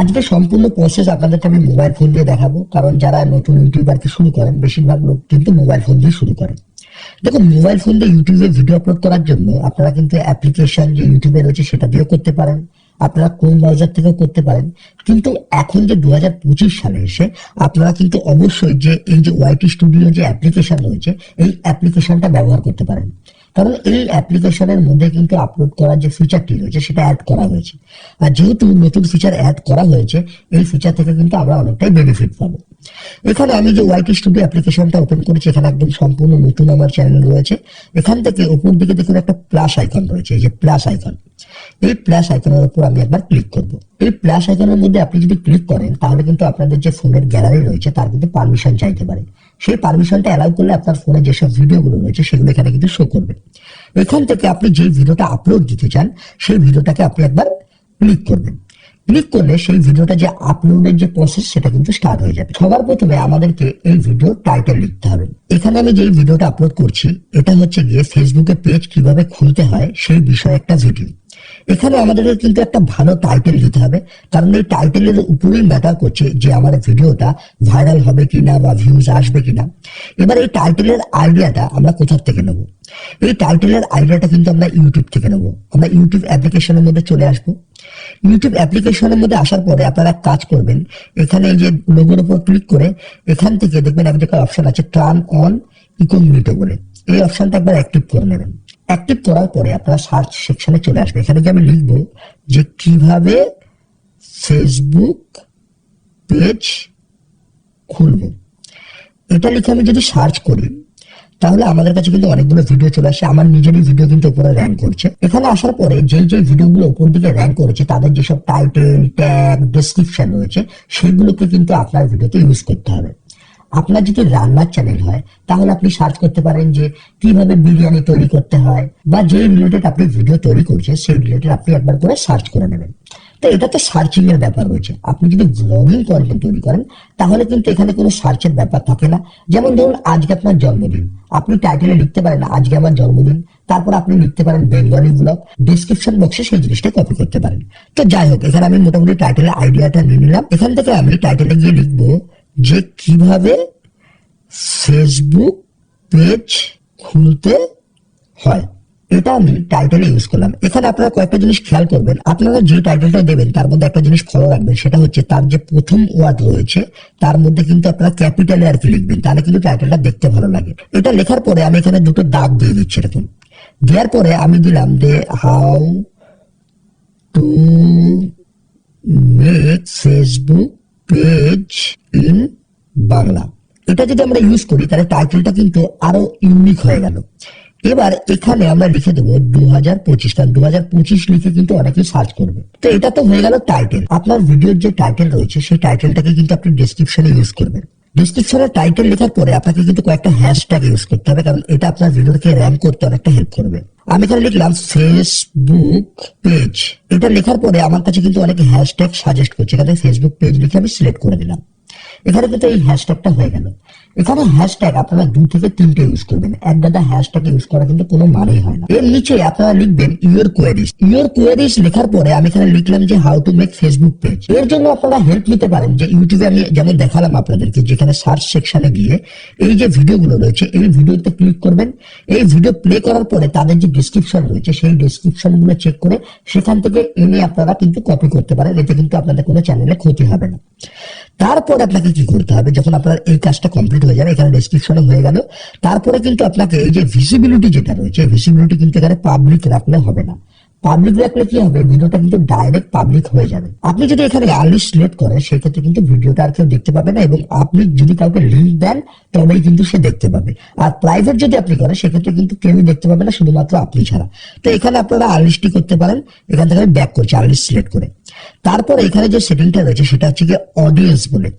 আজকে সম্পূর্ণ প্রসেস আপনাদেরকে আমি মোবাইল ফোন দিয়ে দেখাবো। কারণ যারা নতুন ইউটিউবারকে শুরু করেন, বেশিরভাগ লোক কিন্তু মোবাইল ফোন দিয়ে শুরু করে দেখুন মোবাইল ফোন দিয়ে ইউটিউবে ভিডিও আপলোড করার জন্য আপনারা কিন্তু অ্যাপ্লিকেশন যে ইউটিউবে রয়েছে সেটা দিয়েও করতে পারেন। আপনারা কোন ব্রাউজার থেকেও করতে পারেন। কিন্তু এখন যে দু হাজার পঁচিশ সালে এসে আপনারা কিন্তু অবশ্যই যে এই যে ওয়াইটি স্টুডিও যে অ্যাপ্লিকেশন রয়েছে, এই অ্যাপ্লিকেশনটা ব্যবহার করতে পারেন। কারণ এই অ্যাপ্লিকেশনের মধ্যে কিন্তু আপলোড করার যে ফিচারটি রয়েছে, সেটা অ্যাড করা হয়েছে। আর যেহেতু নতুন ফিচার অ্যাড করা হয়েছে, এই ফিচার থেকে কিন্তু আমরা অনেকটাই বেনিফিট পাবো। এখানে আমি যে ওয়াইটি স্টুডিও অ্যাপ্লিকেশনটা ওপেন করেছি, এখানে একদম সম্পূর্ণ নতুন আমার চ্যানেল রয়েছে। এখান থেকে উপর দিকে দেখুন একটা প্লাস আইকন রয়েছে, এই যে প্লাস আইকন এই প্লাস আইকনের উপর আমি একবার ক্লিক করব। এই প্লাস আইকনের মধ্যে আপনি যদি ক্লিক করেন, তাহলে কিন্তু আপনাদের যে ফোনের গ্যালারি রয়েছে, তার কিন্তু পারমিশন চাইতে পারে। সেই পারমিশনটা অ্যালাউ করলে আপনার ফোনে যেসব ভিডিওগুলো রয়েছে সেগুলো এখানে কিন্তু শো করবে। এখান থেকে আপনি যে ভিডিওটা আপলোড দিতে চান, সেই ভিডিওটাকে আপনি একবার ক্লিক করবেন। ক্লিক করলে সেই ভিডিওটা যে আপলোডের যে প্রসেস সেটা কিন্তু স্টার্ট হয়ে যাবে। সবার প্রথমে আমাদেরকে এই ভিডিও টাইটেল লিখতে হবে। এখানে আমি যে ভিডিওটা আপলোড করছি, এটা হচ্ছে গিয়ে ফেসবুকে পেজ কীভাবে খুলতে হয়, সেই বিষয়ে একটা ভিডিও এখানে আমাদেরকে কিন্তু একটা ভালো টাইটেল দিতে হবে। কারণ এই টাইটেলের উপরেই ম্যাটার করছে যে আমার ভিডিওটা ভাইরাল হবে কিনা বা ভিউজ আসবে কিনা। এবার এই টাইটেলের আইডিয়াটা আমরা কোথার থেকে নেব? এই টাইটেলের আইডিয়াটা কিন্তু আমরা ইউটিউব থেকে নেব। আমরা ইউটিউব অ্যাপ্লিকেশনের মধ্যে চলে আসব। ইউটিউব অ্যাপ্লিকেশনের মধ্যে আসার পরে আপনারা কাজ করবেন। এখানে এই যে লোগোর উপর ক্লিক করে এখান থেকে দেখবেন এক জায়গায় অপশন আছে টার্ন অন ইকোমিনিটো বলে। এই অপশনটা একবার অ্যাক্টিভ করে নেবেন। অ্যাক্টিভ করার পরে আপনারা সার্চ সেকশনে চলে আসবে এখানে যে আমি লিখব যে কীভাবে ফেসবুক পেজ খুলবো। এটা লিখে আমি যদি সার্চ করি, তাহলে আমাদের কাছে কিন্তু অনেকগুলো ভিডিও চলে আসে। আমার নিজেরই ভিডিও কিন্তু উপরে র্যাঙ্ক করছে। এখানে আসার পরে যেই যেই ভিডিওগুলো উপর দিকে র্যাঙ্ক করেছে, তাদের যেসব টাইটেল ট্যাগ ডেসক্রিপশন রয়েছে, সেগুলোকে কিন্তু আপনার ভিডিওতে ইউজ করতে হবে। আপনার যদি রান্নার চ্যানেল হয়, তাহলে আপনি সার্চ করতে পারেন যে কীভাবে বিরিয়ানি তৈরি করতে হয়, বা যে রিলেটেড আপনি ভিডিও তৈরি করছেন, সেই রিলেটেড আপনি একবার করে সার্চ করে নেবেন। তো এটা তো সার্চিং এর ব্যাপার রয়েছে। আপনি যদি ব্লগিং কন্টেন্ট তৈরি করেন, তাহলে কিন্তু এখানে কোনো সার্চের ব্যাপার থাকে না। যেমন ধরুন, আজকে আপনার জন্মদিন। আপনি টাইটেলে লিখতে পারেন, আজকে আমার জন্মদিন। তারপর আপনি লিখতে পারেন, বেঙ্গলি ব্লগ ডিসক্রিপশন বক্সে সেই জিনিসটা কপি করতে পারেন। তো যাই হোক, এখানে আমি মোটামুটি টাইটেলের আইডিয়াটা নিয়ে নিলাম। এখান থেকে আমি টাইটেলে গিয়ে লিখব যে কীভাবে ফেসবুক পেজ খুলতে হয়, এটা আমি টাইটেল ইউজ করলাম। এখানে আপনারা কয়েকটা জিনিস খেয়াল করবেন। আপনারা যে টাইটেলটা দেবেন, তার মধ্যে একটা জিনিস ফলো রাখবেন, সেটা হচ্ছে তার যে প্রথম ওয়ার্ড রয়েছে, তার মধ্যে কিন্তু আপনারা ক্যাপিটালে আর কি লিখবেন, তাহলে কিন্তু টাইটেলটা দেখতে ভালো লাগে। এটা লেখার পরে আমি এখানে দুটো দাগ দিয়ে দিচ্ছি, এরকম। দেওয়ার পরে আমি দিলাম যে how to make Facebook page in Bangla এটা যদি আমরা ইউজ করি, তাহলে টাইটেলটা কিন্তু আরও ইউনিক হয়ে গেল। এবার এখানে আমরা লিখে দেবো দু হাজার পঁচিশ। কারণ দু হাজার পঁচিশ লিখে কিন্তু অনেকে সার্চ করবে। তো এটা তো হয়ে গেল টাইটেল আপনার ভিডিওর যে টাইটেল রয়েছে, সেই টাইটেলটাকে কিন্তু আপনি ডিসক্রিপশনে ইউজ করবেন। ডিসক্রিপশনের টাইটেল লেখার পরে আপনাকে কিন্তু কয়েকটা হ্যাশট্যাগ ইউজ করতে হবে, কারণ এটা আপনার ভিডিওকে র্যাঙ্ক করতে অনেকটা হেল্প করবে। আমি এখানে লিখলাম ফেসবুক পেজ এটা লেখার পরে আমার কাছে কিন্তু অনেক হ্যাশট্যাগ সাজেস্ট করছে। এখানে ফেসবুক পেজ লিখে আমি সিলেক্ট করে দিলাম। এখানে কিন্তু এই হ্যাশট্যাগটা হয়ে গেল। এখানে হ্যাশট্যাগ আপনারা দু থেকে তিনটে ইউজ করবেন। এক গাদা হ্যাশট্যাগ ইউজ করা কিন্তু কোনো মানেই হয় না। এর নিচে আপনারা লিখবেন ইউর কোয়ারিজ ইউর কোয়ারিজ লেখার পরে আমি এখানে লিখলাম যে how to make Facebook page এর জন্য আপনারা হেল্প নিতে পারেন যে ইউটিউবে আমি যেমন দেখালাম আপনাদেরকে যেখানে সার্চ সেকশনে গিয়ে এই যে ভিডিওগুলো রয়েছে, এই ভিডিওতে ক্লিক করবেন। এই ভিডিও প্লে করার পরে তাদের যে ডিসক্রিপশন রয়েছে, সেই ডিসক্রিপশনগুলো চেক করে সেখান থেকে এনে আপনারা কিন্তু কপি করতে পারেন। এতে কিন্তু আপনাদের কোনো চ্যানেলে ক্ষতি হবে না। তারপর আপনাকে কি করতে হবে? যখন আপনার এই কাজটা কমপ্লিট হয়ে যাবে, এখানে ডেসক্রিপশনে হয়ে গেল। তারপরে কিন্তু আপনাকে এই যে ভিজিবিলিটি যেটা রয়েছে ভিজিবিলিটি কিন্তু এখানে পাবলিক রাখলে হবে না। পাবলিক রাখলে কি হবে? ভিডিওটা কিন্তু ডাইরেক্ট পাবলিক হয়ে যাবে। আপনি যদি এখানে আর্লি সিলেক্ট করেন, সেক্ষেত্রে কিন্তু ভিডিওটা আর কেউ দেখতে পাবে না এবং আপনি যদি কাউকে লিঙ্ক দেন, তবেই কিন্তু সে দেখতে পাবে। আর প্রাইভেট যদি আপনি করেন, সেক্ষেত্রে কিন্তু কেউই দেখতে পাবে না, শুধুমাত্র আপনি ছাড়া। তো এখানে আপনারা আর্লিস্টি করতে পারেন, এখান থেকে আমি ব্যাক করছি আর্লিস্ট সিলেক্ট করে। তারপর এখানে যে সেটিংটা রয়েছে, সেটা হচ্ছে গিয়ে অডিয়েন্স বলে।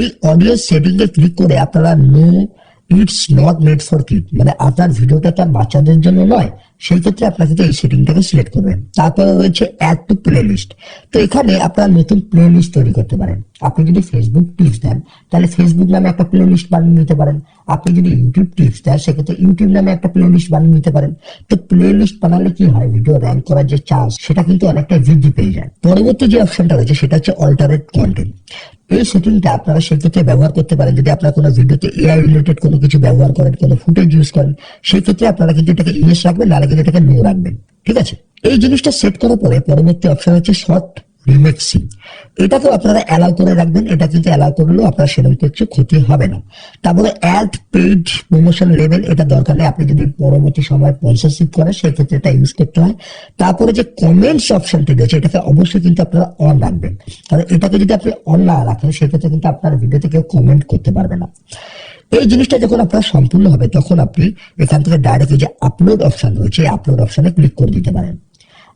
এই অডিয়েন্স সেটিং এ ক্লিক করে আপনারা no it's not made for kid মানে আপনার ভিডিওটা তার বাচ্চাদের জন্য নয়, সেই ক্ষেত্রে আপনার কিন্তু এই সেটিংটাকে সিলেক্ট করবেন। তারপরে রয়েছে অ্যাড টু প্লে লিস্ট তো এখানে আপনারা নতুন প্লে লিস্ট তৈরি করতে পারেন। আপনি যদি ফেসবুক টিপস দেন, তাহলে ফেসবুক নামে একটা প্লে লিস্ট বানিয়ে নিতে পারেন। আপনি যদি ইউটিউব টিপস দেন, সেক্ষেত্রে ইউটিউব নামে একটা প্লে লিস্ট বানিয়ে নিতে পারেন। তো প্লে লিস্ট বানালে কি হয়? ভিডিও র্যাঙ্ক করার যে চান্স সেটা কিন্তু অনেকটা বৃদ্ধি পেয়ে যায়। পরবর্তী যে অপশনটা রয়েছে, সেটা হচ্ছে অল্টারেট কন্টেন্ট এই সেটিংটা আপনারা সেক্ষেত্রে ব্যবহার করতে পারেন। যদি আপনারা কোনো ভিডিওতে এআই রিলেটেড কোনো কিছু ব্যবহার করেন, কোনো ফুটেজ ইউজ করেন সেই ক্ষেত্রে আপনারা কিন্তু এটাকে ইয়েস রাখবেন, নাহলে কিন্তু এটাকে নো রাখবেন। ঠিক আছে? এই জিনিসটা সেট করার পরে পরবর্তী অপশন হচ্ছে শর্ট রিমেক্সিং এটাকেও আপনারা অ্যালাউ করে রাখবেন, এটা কিন্তু অ্যালাউ করলেও আপনার সেরকম কিছু ক্ষতি হবে না। তারপরে অ্যাড পেইড প্রমোশন লেভেল এটা দরকার নেই। আপনি যদি পরবর্তী সময় স্পন্সরশিপ করেন, সেক্ষেত্রে এটা ইউজ করতে হয়। তারপরে যে কমেন্টস অপশনটি রয়েছে এটাকে অবশ্যই কিন্তু আপনারা অন রাখবেন। কারণ এটাকে যদি আপনি অন না রাখেন, সেক্ষেত্রে কিন্তু আপনার ভিডিওতে কেউ কমেন্ট করতে পারবে না। এই জিনিসটা যখন আপনার সম্পূর্ণ হবে, তখন আপনি এখান থেকে ডাইরেক্ট যে আপলোড অপশন রয়েছে, এই আপলোড অপশনে ক্লিক করে দিতে পারেন।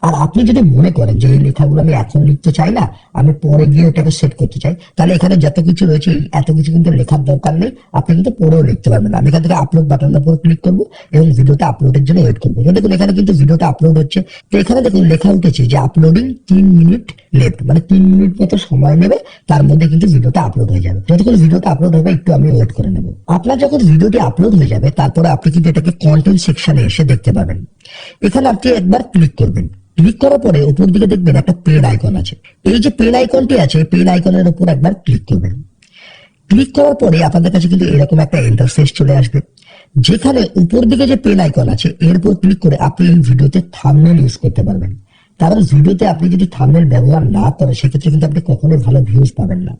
আর আপনি যদি মনে করেন যে এই লেখাগুলো আমি এখন লিখতে চাই না, আমি পরে গিয়ে ওটাকে সেট করতে চাই, তাহলে এখানে যত কিছু রয়েছে, এত কিছু কিন্তু লেখার দরকার নেই। আপনি কিন্তু পরেও লিখতে পারবেন আমি এখান থেকে আপলোড বাটনের উপর ক্লিক করব এবং ভিডিওটা আপলোডের জন্য ওয়েট করব। দেখুন, এখানে কিন্তু ভিডিওটা আপলোড হচ্ছে। তো এখানে দেখুন, লেখা উঠেছে যে আপলোডিং তিন মিনিট লেফট মানে তিন মিনিট মতো সময় নেবে, তার মধ্যে কিন্তু ভিডিওটা আপলোড হয়ে যাবে। যতক্ষণ ভিডিওটা আপলোড হবে, একটু আমি ওয়েট করে নেব। আপনার যখন ভিডিওটি আপলোড হয়ে যাবে, তারপরে আপনি কিন্তু এটাকে কন্টেন্ট সেকশনে এসে দেখতে পাবেন। এখানে আপনি একবার ক্লিক করবেন। ক্লিক করার পরে উপর দিকে দেখবেন একটা পেন আইকন আছে। এই যে পেন আইকনটি আছে পেন আইকনের উপর একবার ক্লিক করবেন। ক্লিক করার পরে আপনাদের কাছে কিন্তু এরকম একটা ইন্টারফেস চলে আসবে। যেখানে উপর দিকে যে পেন আইকন আছে, এর উপর ক্লিক করে আপনি এই ভিডিওতে থামনেল ইউজ করতে পারবেন। কারণ ভিডিওতে আপনি যদি থামনেল ব্যবহার না করেন, সেক্ষেত্রে কিন্তু আপনি কখনোই ভালো ভিউজ পাবেন না।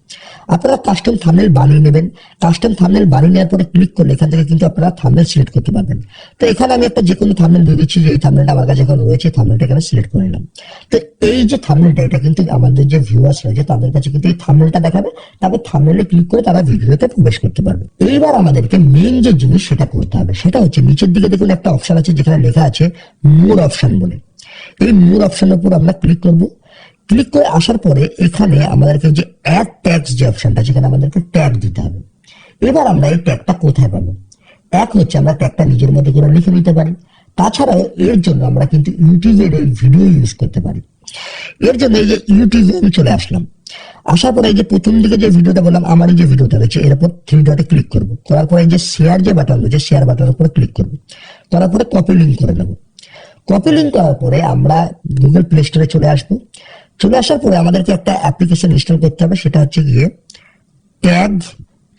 আপনারা কাস্টম থামনেল বানিয়ে নেবেন। কাস্টম থামনেল বানিয়ে নেওয়ার পরে ক্লিক করলে এখান থেকে কিন্তু আপনারা থামনেল সিলেক্ট করতে পারবেন। তো এখানে আমি একটা যে কোনো থামনেল দিয়ে দিচ্ছি, যে এই থামনেলটা আমার কাছে এখন রয়েছে থামনেলটা এখানে সিলেক্ট করে নিলাম। তো এই যে থামনেলটা এটা কিন্তু আমাদের যে ভিউয়ার্স রয়েছে, তাদের কাছে কিন্তু এই থামনেলটা দেখাবে। তারপর থামনেলে ক্লিক করে তারা ভিডিওতে প্রবেশ করতে পারবে। এইবার আমাদেরকে মেইন যে জিনিস সেটা করতে হবে, সেটা হচ্ছে নিচের দিকে দেখুন একটা অপশন আছে, যেখানে লেখা আছে মোর অপশন বলে। এই মোর অপশনের উপর আমরা ক্লিক করব। ক্লিক করে আসার পরে এখানে আমাদেরকে যে অ্যাড ট্যাক্স যে অপশনটা সেখানে আমাদেরকে ট্যাগ দিতে হবে। এবার আমরা এই ট্যাগটা কোথায় পাবো? এক হচ্ছে আমরা ট্যাগটা নিজের মধ্যে করে লিখে নিতে পারি। তাছাড়াও এর জন্য আমরা কিন্তু ইউটিউবের এই ভিডিও ইউজ করতে পারি। এর জন্য এই যে ইউটিউবে আমি চলে আসলাম। আসার পরে এই যে প্রথম দিকে যে ভিডিওটা বললাম আমার যে ভিডিওটা রয়েছে, এর উপর থ্রি ডটে ক্লিক করব। করার পরে এই যে শেয়ার যে বাটন রয়েছে শেয়ার বাটনের উপরে ক্লিক করব। করার পরে কপি লিঙ্ক করে নেব। কপি লিঙ্ক করার পরে আমরা গুগল প্লে স্টোরে চলে আসব। চলে আসার পরে আমাদেরকে একটা অ্যাপ্লিকেশন ইনস্টল করতে হবে, সেটা হচ্ছে গিয়ে ট্যাগ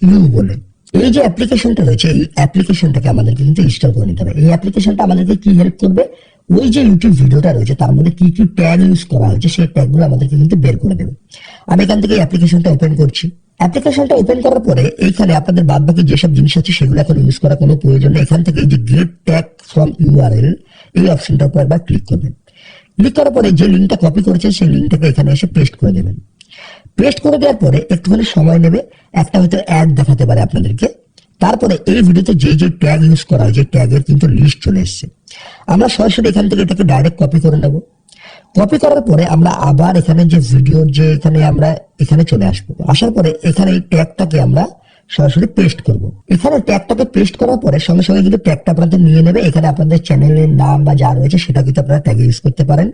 ইউ বলে। এই যে অ্যাপ্লিকেশনটা রয়েছে, এই অ্যাপ্লিকেশনটাকে আমাদেরকে কিন্তু ইনস্টল করে নিতে হবে। এই অ্যাপ্লিকেশনটা আমাদেরকে কি হেল্প করবে? ওই যে ইউটিউব ভিডিওটা রয়েছে, তার মধ্যে কি কি ট্যাগ ইউজ করা হয়েছে, সেই ট্যাগগুলো আমাদেরকে কিন্তু বের করে দেবে। আমি এখান থেকে অ্যাপ্লিকেশনটা ওপেন করছি। অ্যাপ্লিকেশনটা ওপেন করার পরে এইখানে আপনাদের বাদ বাকি যেসব জিনিস আছে সেগুলো এখন ইউজ করার কোনো প্রয়োজন নেই। এখান থেকে এই যে গেট ট্যাগ ফ্রম ইউআরএল এই অপশনটার উপর একবার ক্লিক করবেন। ক্লিক করার পরে যে লিঙ্কটা কপি করেছেন, সেই লিঙ্কটাকে এখানে এসে পেস্ট করে দেবেন। পেস্ট করে দেওয়ার পরে একটুখানি সময় নেবে, একটা হয়তো অ্যাড দেখাতে পারে আপনাদেরকে। তারপরে এই ভিডিওতে যে যে ট্যাগ ইউজ করা হয়, যে ট্যাগের কিন্তু লিস্ট চলে এসছে। আমরা সরাসরি এখান থেকে এটাকে ডাইরেক্ট কপি করে নেব। কপি করার পরে আমরা আবার এখানে যে ভিডিওর যে এখানে আমরা এখানে চলে আসব। আসার পরে এখানে এই ট্যাগটাকে আমরা সরাসরি পেস্ট করব। এখানে ট্যাগটাকে পেস্ট করার পরে সঙ্গে সঙ্গে কিন্তু ট্যাগটা আপনাদের নিয়ে নেবে, এখানে আপনাদের চ্যানেলের নাম বা যা রয়েছে সেটা কিন্তু আপনারা ট্যাগ ইউজ করতে পারেন।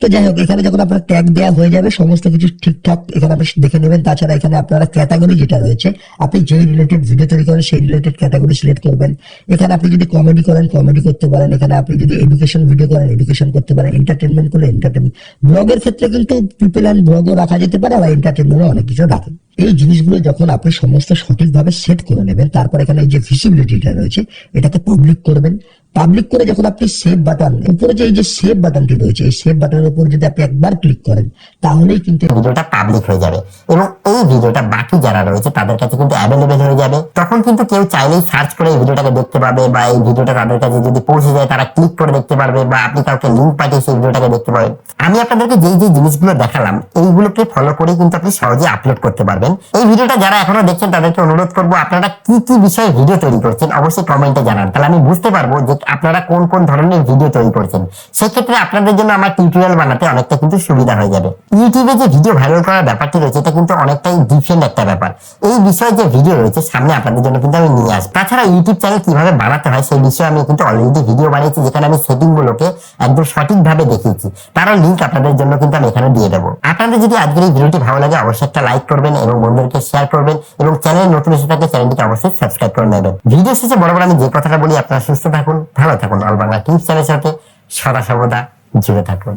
তো যাই হোক, এখানে যখন আপনার ট্যাগ দেওয়া হয়ে যাবে, সমস্ত কিছু ঠিকঠাক এখানে আপনি দেখে নেবেন। তাছাড়া এখানে আপনারা ক্যাটাগরি যেটা রয়েছে, আপনি যেই রিলেটেড ভিডিও তৈরি করেন, সেই রিলেটেড ক্যাটাগরি সিলেক্ট করবেন। এখানে আপনি যদি কমেডি করেন কমেডি করতে পারেন। এখানে আপনি যদি এডুকেশন ভিডিও করেন এডুকেশন করতে পারেন। এন্টারটেনমেন্ট করলে এন্টারটেনমেন্ট ব্লগের ক্ষেত্রে কিন্তু পিপল অ্যান্ড ব্লগও রাখা যেতে পারে, আবার এন্টারটেনমেন্টও অনেক কিছু রাখেন এই জিনিসগুলো যখন আপনি সমস্ত সঠিকভাবে সেট করে নেবেন, তারপর এখানে এই যে ভিসিবিলিটিটা রয়েছে, এটাকে পাবলিক করবেন। পাবলিক করে যখন আপনি সেভ বাটন উপরে যে এই যে সেভ বাটনটি রয়েছে, এই সেভ বাটনের উপর যদি আপনি একবার ক্লিক করেন, তাহলেই কিন্তু ভিডিওটা পাবলিক হয়ে যাবে। এবং এই ভিডিওটা বাকি যারা রয়েছে, তাদের কাছে কিন্তু অ্যাভেলেবেল হয়ে যাবে। তখন কিন্তু কেউ চাইলেই সার্চ করে এই ভিডিওটাকে দেখতে পাবে বা এই ভিডিওটা তাদের কাছে যদি পৌঁছে যায়, তারা ক্লিক করে দেখতে পারবে বা আপনি কাউকে লিঙ্ক পাঠিয়ে সেই ভিডিওটাকে দেখতে পাবেন আমি আপনাদেরকে যেই যে জিনিসগুলো দেখালাম, এইগুলোকে ফলো করে কিন্তু আপনি সহজে আপলোড করতে পারবেন। এই ভিডিওটা যারা এখনও দেখছেন, তাদেরকে অনুরোধ করব, আপনারা কি কি বিষয়ে ভিডিও তৈরি করছেন, অবশ্যই কমেন্টে জানান। তাহলে আমি বুঝতে পারব যে আপনারা কোন কোন ধরনের ভিডিও তৈরি করছেন? সেক্ষেত্রে আপনাদের জন্য আমার টিউটোরিয়াল বানাতে অনেকটা কিন্তু সুবিধা হয়ে যাবে। ইউটিউবে যে ভিডিও ভাইরাল করার ব্যাপারটি রয়েছে, এটা কিন্তু অনেকটাই ডিফারেন্ট একটা ব্যাপার। এই বিষয়ে যে ভিডিও রয়েছে, সামনে আপনাদের জন্য কিন্তু আমি নিয়ে আসব। তাছাড়া ইউটিউব চ্যানেল কীভাবে বানাতে হয়, সেই বিষয়ে আমি কিন্তু অলরেডি ভিডিও বানিয়েছি, যেখানে আমি সেটিং গুলোকে একদম সঠিকভাবে দেখিয়েছি। তারও লিঙ্ক আপনাদের জন্য কিন্তু আমি এখানে দিয়ে দেবো। আপনাদের যদি আজকের এই ভিডিওটি ভালো লাগে, অবশ্যই একটা লাইক করবেন এবং বন্ধুদেরকে শেয়ার করবেন এবং চ্যানেল নতুন এসে থাকলে চ্যানেলটিকে অবশ্যই সাবস্ক্রাইব করে নেবেন। ভিডিও শেষে বড় বড় আমি যে কথাটা বলি, আপনারা সুস্থ থাকুন। ভালো থাকুন অল বাংলা টিভি চ্যানেলের সাথে সদা সর্বদা জুড়ে থাকুন।